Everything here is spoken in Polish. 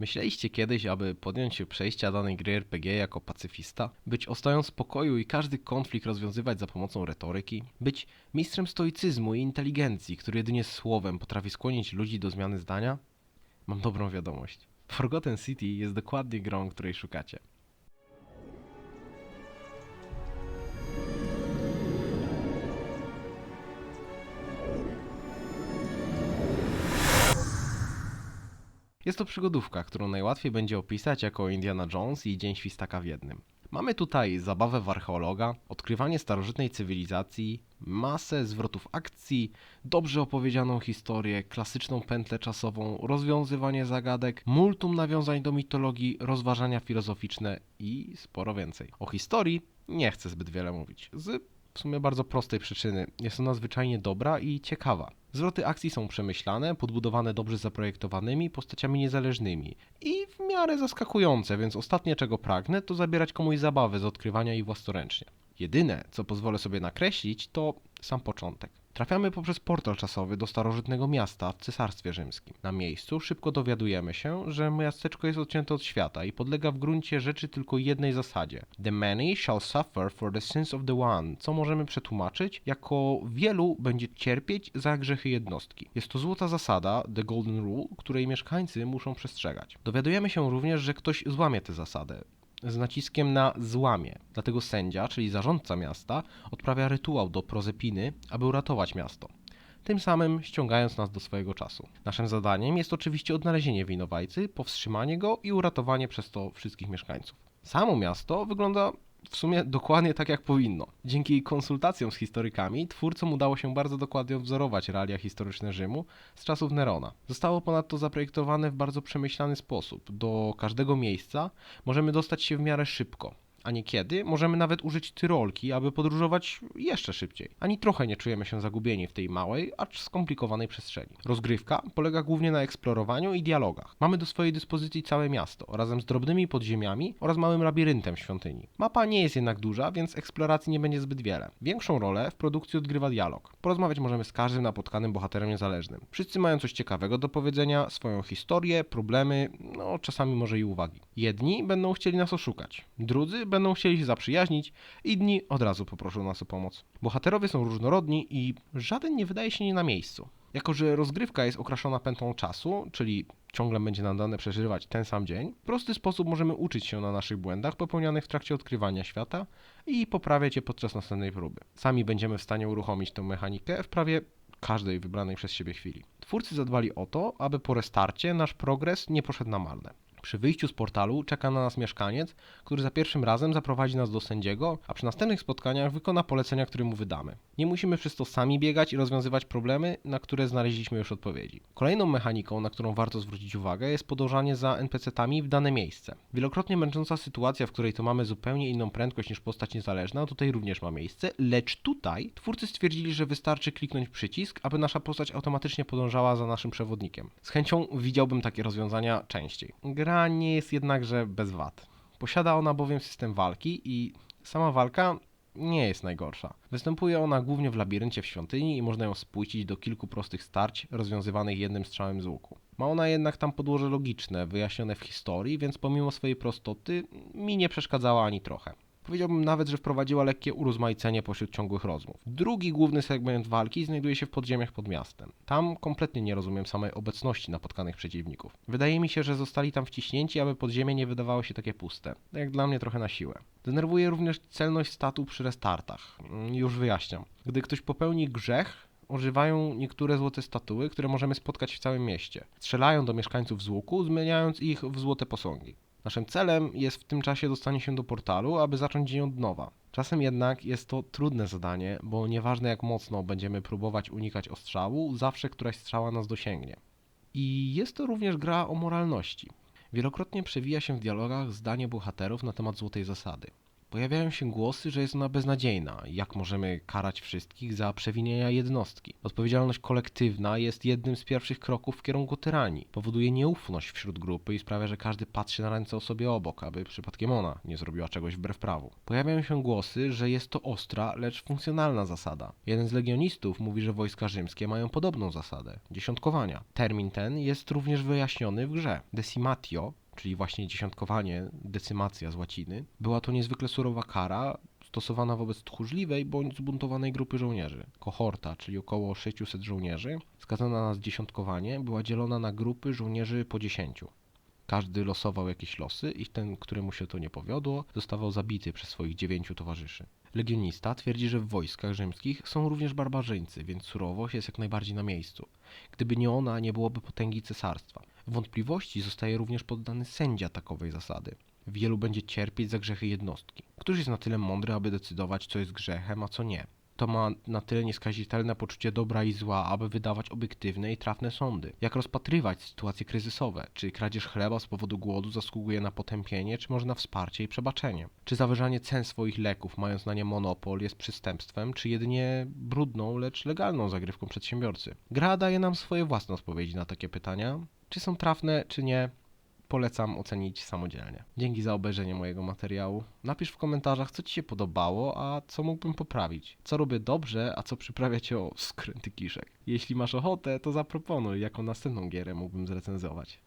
Myśleliście kiedyś, aby podjąć się przejścia danej gry RPG jako pacyfista? Być ostoją spokoju i każdy konflikt rozwiązywać za pomocą retoryki? Być mistrzem stoicyzmu i inteligencji, który jedynie słowem potrafi skłonić ludzi do zmiany zdania? Mam dobrą wiadomość. Forgotten City jest dokładnie grą, której szukacie. Jest to przygodówka, którą najłatwiej będzie opisać jako Indiana Jones i Dzień Świstaka w jednym. Mamy tutaj zabawę w archeologa, odkrywanie starożytnej cywilizacji, masę zwrotów akcji, dobrze opowiedzianą historię, klasyczną pętlę czasową, rozwiązywanie zagadek, multum nawiązań do mitologii, rozważania filozoficzne i sporo więcej. O historii nie chcę zbyt wiele mówić. Z w sumie bardzo prostej przyczyny. Jest ona zwyczajnie dobra i ciekawa. Zwroty akcji są przemyślane, podbudowane dobrze zaprojektowanymi postaciami niezależnymi i w miarę zaskakujące, więc ostatnie czego pragnę to zabierać komuś zabawę z odkrywania ich własnoręcznie. Jedyne, co pozwolę sobie nakreślić, to sam początek. Trafiamy poprzez portal czasowy do starożytnego miasta w Cesarstwie Rzymskim. Na miejscu szybko dowiadujemy się, że miasteczko jest odcięte od świata i podlega w gruncie rzeczy tylko jednej zasadzie. The many shall suffer for the sins of the one, co możemy przetłumaczyć jako wielu będzie cierpieć za grzechy jednostki. Jest to złota zasada, the golden rule, której mieszkańcy muszą przestrzegać. Dowiadujemy się również, że ktoś złamie tę zasadę z naciskiem na złamie. Dlatego sędzia, czyli zarządca miasta, odprawia rytuał do Prozepiny, aby uratować miasto. Tym samym ściągając nas do swojego czasu. Naszym zadaniem jest oczywiście odnalezienie winowajcy, powstrzymanie go i uratowanie przez to wszystkich mieszkańców. Samo miasto wygląda w sumie dokładnie tak jak powinno. Dzięki konsultacjom z historykami twórcom udało się bardzo dokładnie odwzorować realia historyczne Rzymu z czasów Nerona. Zostało ponadto zaprojektowane w bardzo przemyślany sposób. Do każdego miejsca możemy dostać się w miarę szybko a niekiedy możemy nawet użyć tyrolki, aby podróżować jeszcze szybciej. Ani trochę nie czujemy się zagubieni w tej małej, acz skomplikowanej przestrzeni. Rozgrywka polega głównie na eksplorowaniu i dialogach. Mamy do swojej dyspozycji całe miasto, razem z drobnymi podziemiami oraz małym labiryntem świątyni. Mapa nie jest jednak duża, więc eksploracji nie będzie zbyt wiele. Większą rolę w produkcji odgrywa dialog. Porozmawiać możemy z każdym napotkanym bohaterem niezależnym. Wszyscy mają coś ciekawego do powiedzenia, swoją historię, problemy, no czasami może i uwagi. Jedni będą chcieli nas oszukać, drudzy będą chcieli się zaprzyjaźnić, inni od razu poproszą nas o pomoc. Bohaterowie są różnorodni i żaden nie wydaje się nie na miejscu. Jako, że rozgrywka jest okraszona pętlą czasu, czyli ciągle będzie nam dane przeżywać ten sam dzień, w prosty sposób możemy uczyć się na naszych błędach popełnianych w trakcie odkrywania świata i poprawiać je podczas następnej próby. Sami będziemy w stanie uruchomić tę mechanikę w prawie każdej wybranej przez siebie chwili. Twórcy zadbali o to, aby po restarcie nasz progres nie poszedł na marne. Przy wyjściu z portalu czeka na nas mieszkaniec, który za pierwszym razem zaprowadzi nas do sędziego, a przy następnych spotkaniach wykona polecenia, które mu wydamy. Nie musimy przez to sami biegać i rozwiązywać problemy, na które znaleźliśmy już odpowiedzi. Kolejną mechaniką, na którą warto zwrócić uwagę, jest podążanie za NPC-tami w dane miejsce. Wielokrotnie męcząca sytuacja, w której to mamy zupełnie inną prędkość niż postać niezależna, tutaj również ma miejsce, lecz tutaj twórcy stwierdzili, że wystarczy kliknąć przycisk, aby nasza postać automatycznie podążała za naszym przewodnikiem. Z chęcią widziałbym takie rozwiązania częściej. Gra nie jest jednakże bez wad. Posiada ona bowiem system walki i sama walka nie jest najgorsza. Występuje ona głównie w labiryncie w świątyni i można ją spłycić do kilku prostych starć rozwiązywanych jednym strzałem z łuku. Ma ona jednak tam podłoże logiczne, wyjaśnione w historii, więc pomimo swojej prostoty mi nie przeszkadzała ani trochę. Powiedziałbym nawet, że wprowadziła lekkie urozmaicenie pośród ciągłych rozmów. Drugi główny segment walki znajduje się w podziemiach pod miastem. Tam kompletnie nie rozumiem samej obecności napotkanych przeciwników. Wydaje mi się, że zostali tam wciśnięci, aby podziemie nie wydawało się takie puste. Jak dla mnie trochę na siłę. Denerwuje również celność statu przy restartach. Mm, Już wyjaśniam. Gdy ktoś popełni grzech, ożywają niektóre złote statuły, które możemy spotkać w całym mieście. Strzelają do mieszkańców z łuku, zmieniając ich w złote posągi. Naszym celem jest w tym czasie dostanie się do portalu, aby zacząć dzień od nowa. Czasem jednak jest to trudne zadanie, bo nieważne jak mocno będziemy próbować unikać ostrzału, zawsze któraś strzała nas dosięgnie. I jest to również gra o moralności. Wielokrotnie przewija się w dialogach zdanie bohaterów na temat złotej zasady. Pojawiają się głosy, że jest ona beznadziejna. Jak możemy karać wszystkich za przewinienia jednostki? Odpowiedzialność kolektywna jest jednym z pierwszych kroków w kierunku tyranii. Powoduje nieufność wśród grupy i sprawia, że każdy patrzy na ręce osobie obok, aby przypadkiem ona nie zrobiła czegoś wbrew prawu. Pojawiają się głosy, że jest to ostra, lecz funkcjonalna zasada. Jeden z legionistów mówi, że wojska rzymskie mają podobną zasadę dziesiątkowania. Termin ten jest również wyjaśniony w grze. Decimatio czyli właśnie dziesiątkowanie, decymacja z łaciny, była to niezwykle surowa kara stosowana wobec tchórzliwej bądź zbuntowanej grupy żołnierzy. Kohorta, czyli około 600 żołnierzy, skazana na zdziesiątkowanie, była dzielona na grupy żołnierzy po 10. Każdy losował jakieś losy i ten, któremu się to nie powiodło, zostawał zabity przez swoich dziewięciu towarzyszy. Legionista twierdzi, że w wojskach rzymskich są również barbarzyńcy, więc surowość jest jak najbardziej na miejscu. Gdyby nie ona, nie byłoby potęgi cesarstwa. Wątpliwości zostaje również poddany sędzia takowej zasady. Wielu będzie cierpieć za grzechy jednostki. Któż jest na tyle mądry, aby decydować, co jest grzechem, a co nie? To ma na tyle nieskazitelne poczucie dobra i zła, aby wydawać obiektywne i trafne sądy. Jak rozpatrywać sytuacje kryzysowe? Czy kradzież chleba z powodu głodu zasługuje na potępienie, czy może na wsparcie i przebaczenie? Czy zawyżanie cen swoich leków, mając na nie monopol, jest przestępstwem, czy jedynie brudną, lecz legalną zagrywką przedsiębiorcy? Gra daje nam swoje własne odpowiedzi na takie pytania. Czy są trafne, czy nie? Polecam ocenić samodzielnie. Dzięki za obejrzenie mojego materiału. Napisz w komentarzach, co Ci się podobało, a co mógłbym poprawić. Co robię dobrze, a co przyprawia Cię o skręty kiszek. Jeśli masz ochotę, to zaproponuj, jaką następną gierę mógłbym zrecenzować.